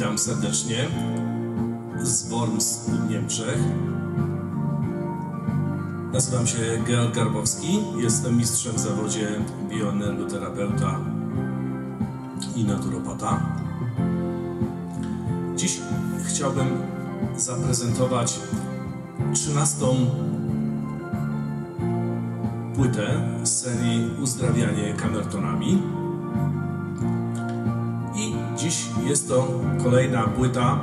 Witam serdecznie z Worms w Niemczech. Nazywam się Georg Garbowski, jestem mistrzem w zawodzie bioenergoterapeuta i naturopata. Dziś chciałbym zaprezentować trzynastą płytę z serii Uzdrawianie kamertonami. Jest to kolejna płyta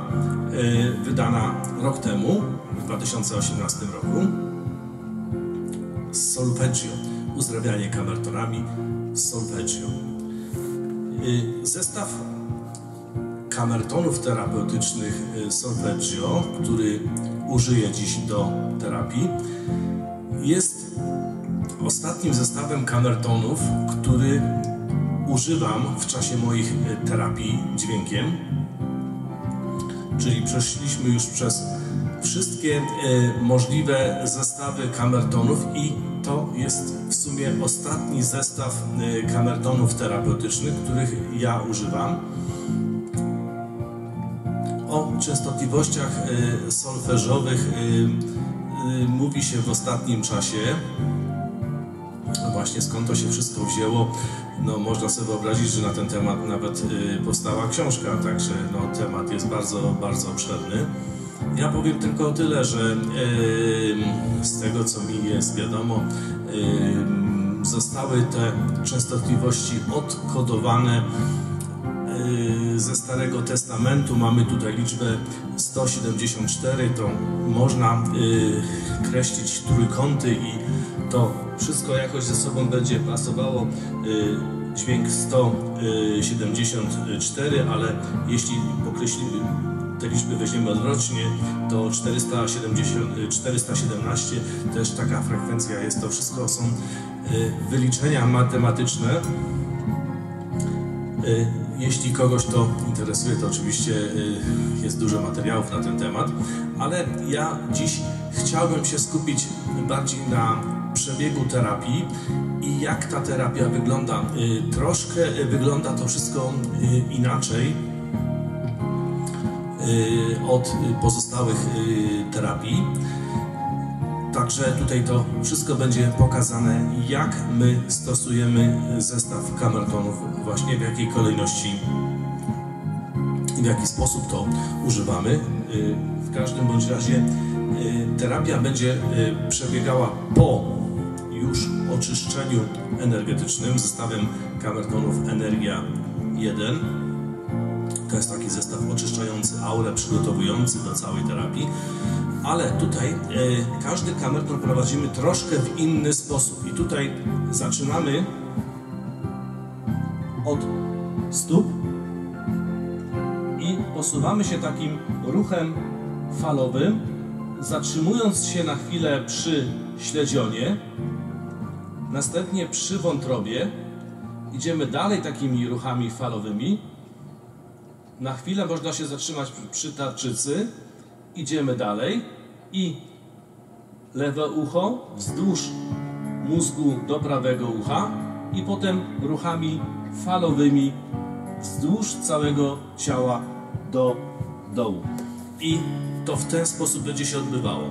y, wydana rok temu, w 2018 roku. Solfeggio. Uzdrawianie kamertonami Solfeggio. Y, zestaw kamertonów terapeutycznych y, Solfeggio, który użyję dziś do terapii, jest ostatnim zestawem kamertonów, który używam w czasie moich e, terapii dźwiękiem. Czyli przeszliśmy już przez wszystkie e, możliwe zestawy kamertonów i to jest w sumie ostatni zestaw e, kamertonów terapeutycznych, których ja używam. O częstotliwościach solfeżowych mówi się w ostatnim czasie. Właśnie skąd to się wszystko wzięło, no można sobie wyobrazić, że na ten temat nawet y, powstała książka, także no, temat jest bardzo, bardzo obszerny. Ja powiem tylko tyle, że y, z tego co mi jest wiadomo, y, zostały te częstotliwości odkodowane ze Starego Testamentu. Mamy tutaj liczbę 174, to można kreślić trójkąty i to wszystko jakoś ze sobą będzie pasowało. Y, dźwięk 174, ale jeśli pokreślimy te liczby weźmiemy odwrotnie, to 470, 417 też taka frekwencja jest. To wszystko są y, wyliczenia matematyczne. Y, jeśli kogoś to interesuje, to oczywiście jest dużo materiałów na ten temat, ale ja dziś chciałbym się skupić bardziej na przebiegu terapii i jak ta terapia wygląda. Y, troszkę y, wygląda to wszystko y, inaczej od pozostałych terapii. Także tutaj to wszystko będzie pokazane, jak my stosujemy zestaw kamertonów, właśnie w jakiej kolejności i w jaki sposób to używamy. W każdym bądź razie terapia będzie przebiegała po już oczyszczeniu energetycznym zestawem kamertonów Energia 1. To jest taki zestaw oczyszczający aurę, przygotowujący do całej terapii. Ale tutaj e, każdy kamerton prowadzimy troszkę w inny sposób. I tutaj zaczynamy od stóp i posuwamy się takim ruchem falowym, zatrzymując się na chwilę przy śledzionie, Następnie przy wątrobie idziemy dalej takimi ruchami falowymi. Na chwilę można się zatrzymać przy tarczycy. Idziemy dalej i lewe ucho wzdłuż mózgu do prawego ucha i potem ruchami falowymi wzdłuż całego ciała do dołu. I to w ten sposób będzie się odbywało.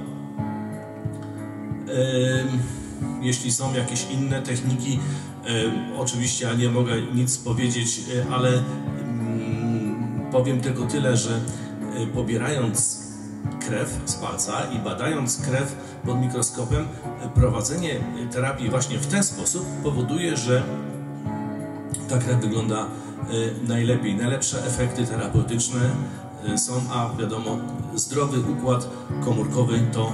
Yy jeśli są jakieś inne techniki, e, oczywiście ja nie mogę nic powiedzieć, e, ale mm, powiem tylko tyle, że e, pobierając krew z palca i badając krew pod mikroskopem, prowadzenie terapii właśnie w ten sposób powoduje, że ta krew wygląda najlepiej. Najlepsze efekty terapeutyczne są, a wiadomo, zdrowy układ komórkowy to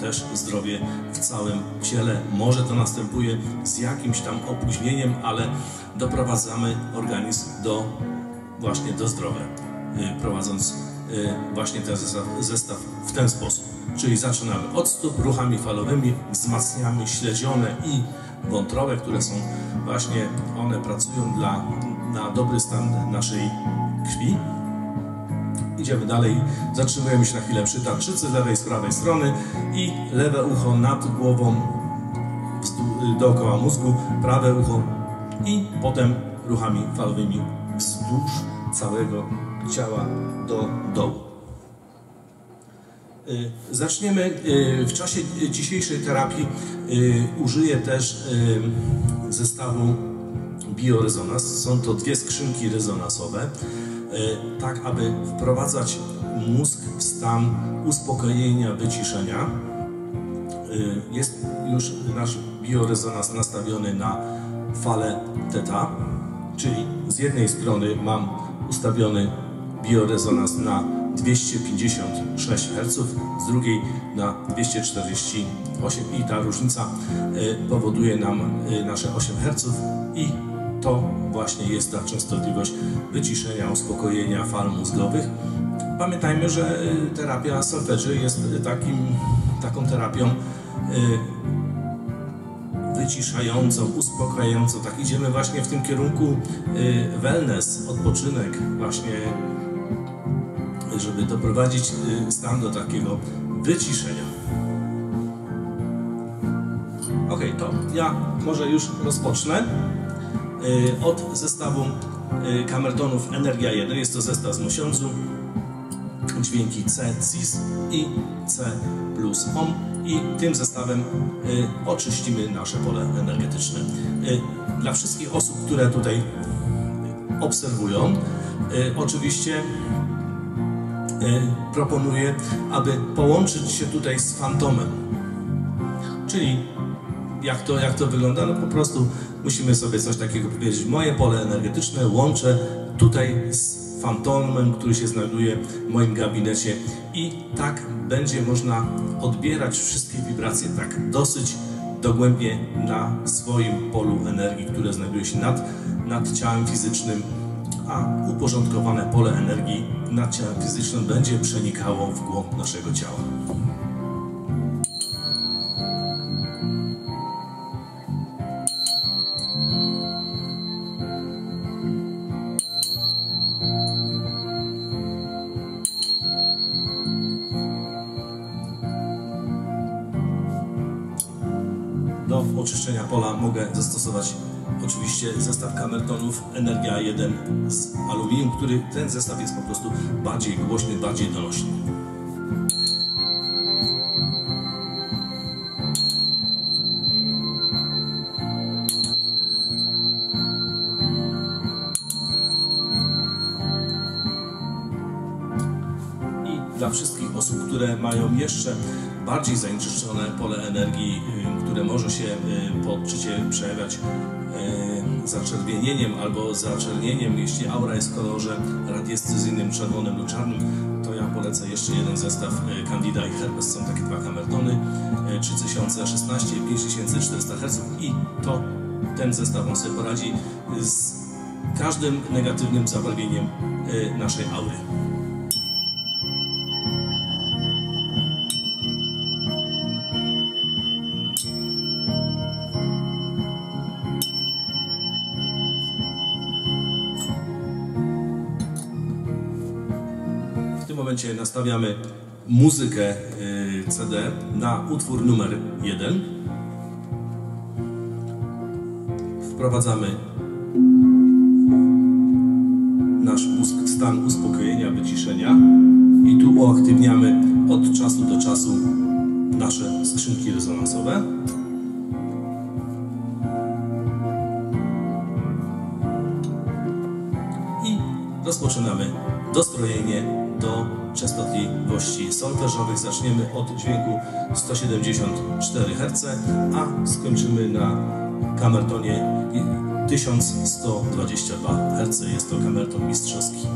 też zdrowie w całym ciele. Może to następuje z jakimś tam opóźnieniem, ale doprowadzamy organizm do właśnie do zdrowia, y, prowadząc y, właśnie ten zestaw w ten sposób. Czyli zaczynamy od stóp ruchami falowymi, wzmacniamy śledzione i wątrowe, które są właśnie, one pracują dla, na dobry stan naszej krwi Idziemy dalej, zatrzymujemy się na chwilę przy tarczycy lewej z prawej strony i lewe ucho nad głową dookoła mózgu, prawe ucho i potem ruchami falowymi wzdłuż całego ciała do dołu. Y, zaczniemy y, w czasie dzisiejszej terapii y, użyję też zestawu biorezonans. Są to dwie skrzynki rezonansowe, tak aby wprowadzać mózg w stan uspokojenia, wyciszenia. Jest już nasz biorezonans nastawiony na falę theta, czyli z jednej strony mam ustawiony biorezonans na 256 Hz, z drugiej na 248 i ta różnica e, powoduje nam nasze 8 Hz i to właśnie jest ta częstotliwość wyciszenia, uspokojenia fal mózgowych. Pamiętajmy, że e, terapia solfeczy jest takim, taką terapią wyciszającą, uspokajającą. Tak idziemy właśnie w tym kierunku wellness, odpoczynek, właśnie żeby doprowadzić y, stan do takiego wyciszenia. Ok, to ja może już rozpocznę y, od zestawu y, kamertonów Energia 1. Jest to zestaw z mosiądzu, dźwięki C, Cis i C plus OM i tym zestawem oczyścimy nasze pole energetyczne. Dla wszystkich osób, które tutaj obserwują, oczywiście proponuję, aby połączyć się tutaj z fantomem. Czyli jak to, jak to wygląda? No po prostu musimy sobie coś takiego powiedzieć. Moje pole energetyczne łączę tutaj z fantomem, który się znajduje w moim gabinecie i tak będzie można odbierać wszystkie wibracje tak dosyć dogłębnie na swoim polu energii, które znajduje się nad, nad ciałem fizycznym, a uporządkowane pole energii nad ciałem fizycznym będzie przenikało w głąb naszego ciała. Pola mogę zastosować oczywiście zestaw kamertonów Energia 1 z aluminium, który ten zestaw jest po prostu bardziej głośny, bardziej donośny. I dla wszystkich osób, które mają jeszcze bardziej zanieczyszczone pole energii, y, które może się y, po odczycie przejawiać y, zaczerwienieniem albo zaczernieniem, jeśli aura jest w kolorze radiescyzyjnym, czerwonym lub czarnym, to ja polecę jeszcze jeden zestaw Candida i Herpes. Są takie dwa kamertony 3016 i 5400 Hz i to ten zestaw on sobie poradzi z każdym negatywnym zabarwieniem naszej aury. Momencie nastawiamy muzykę y, CD na utwór numer 1. Wprowadzamy nasz stan uspokojenia, wyciszenia i tu uaktywniamy od czasu do czasu nasze skrzynki rezonansowe. I rozpoczynamy dostrojenie do częstotliwości solfeżowych. Zaczniemy od dźwięku 174 Hz, a skończymy na kamertonie 1122 Hz. Jest to kamerton mistrzowski.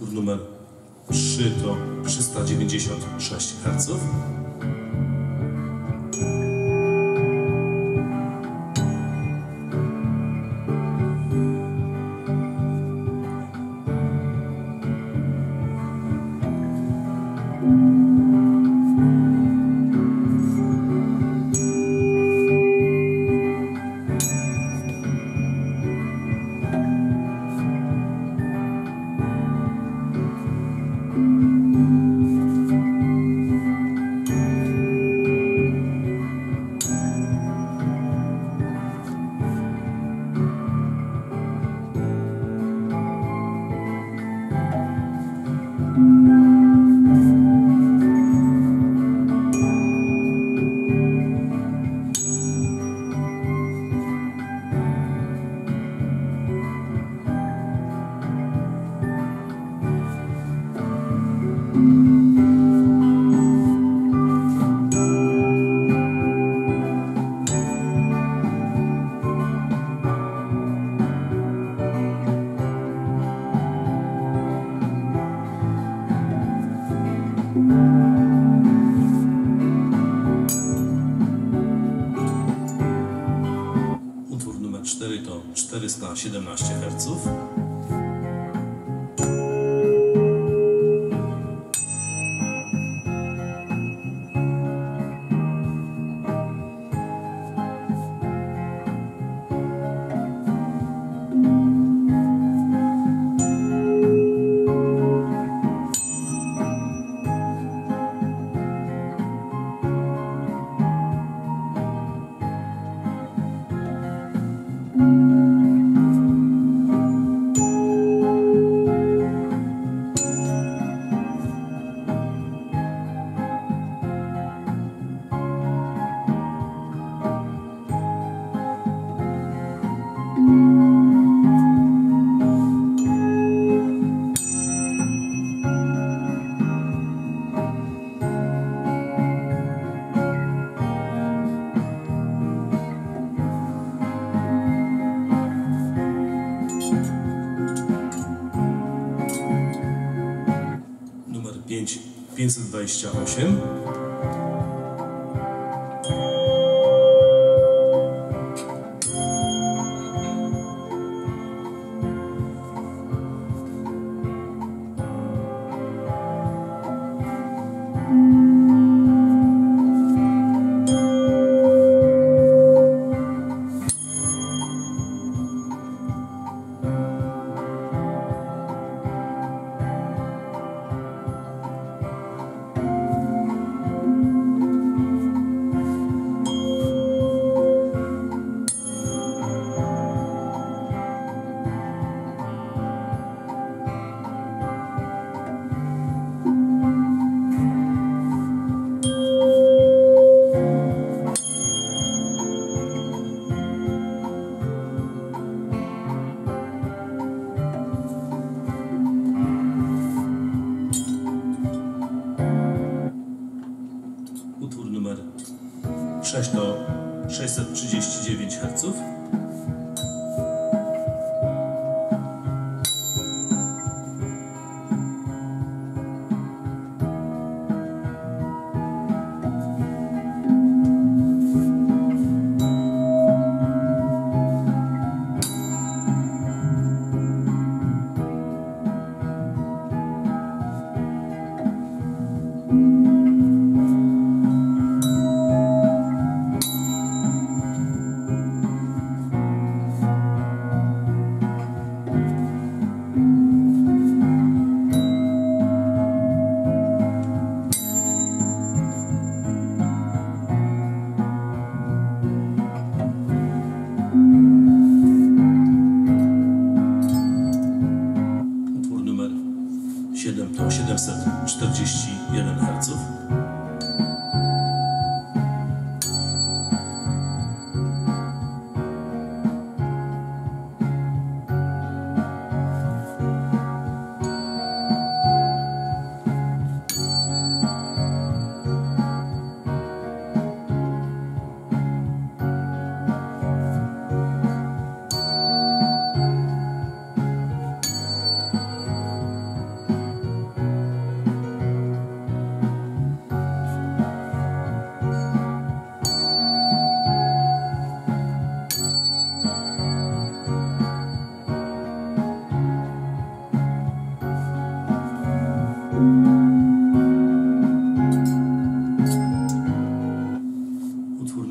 Utwór numer 3 to 396 Hz. 417 Hz.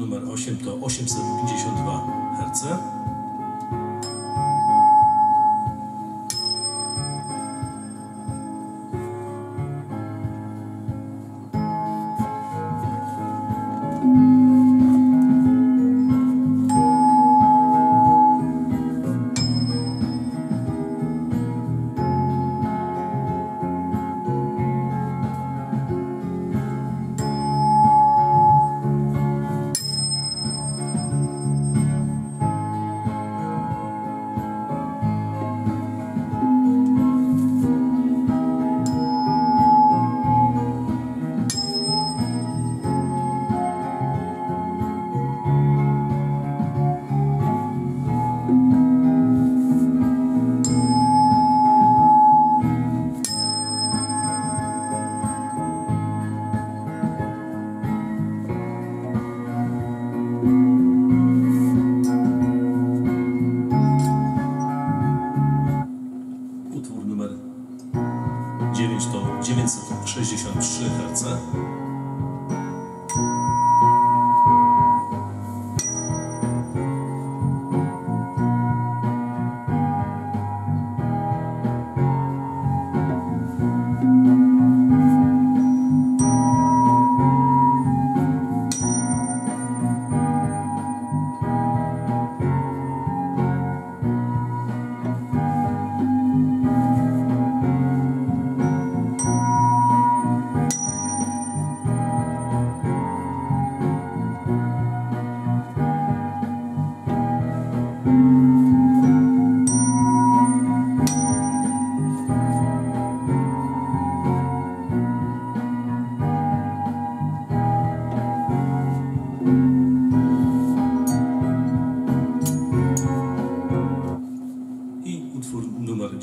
numer 8 to 852 Hz.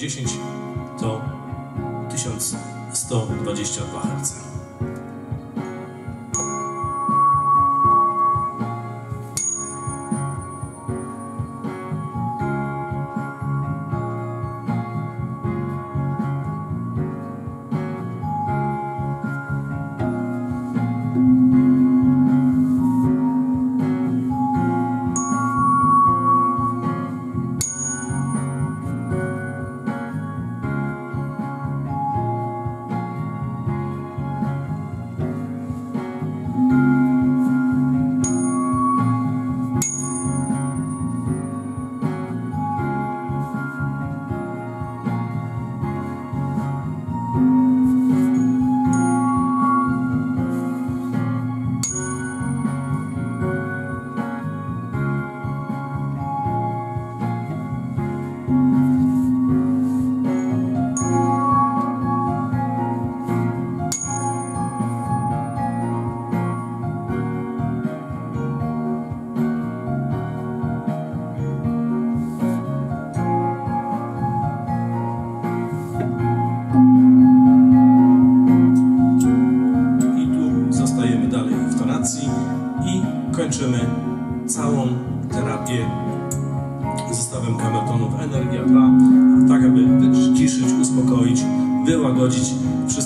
10 to 1122 Hz.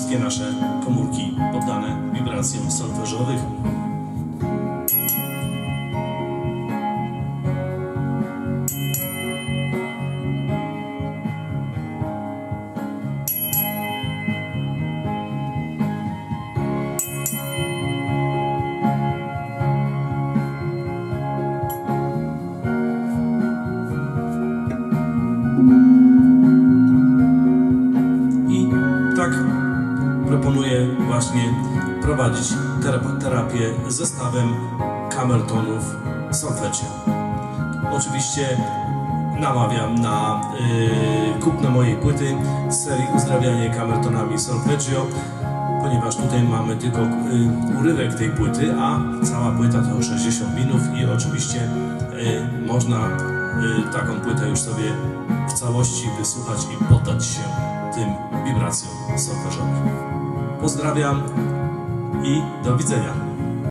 wszystkie nasze komórki poddane wibracjom solfeżowych. Prowadzić terapię zestawem kamertonów solfeggio. Oczywiście namawiam na y, kupno mojej płyty z serii Uzdrawianie kamertonami solfeggio, ponieważ tutaj mamy tylko y, urywek tej płyty, a cała płyta to 60 minut i oczywiście y, można y, taką płytę już sobie w całości wysłuchać i poddać się tym wibracjom solfeżowym. Pozdrawiam i do widzenia.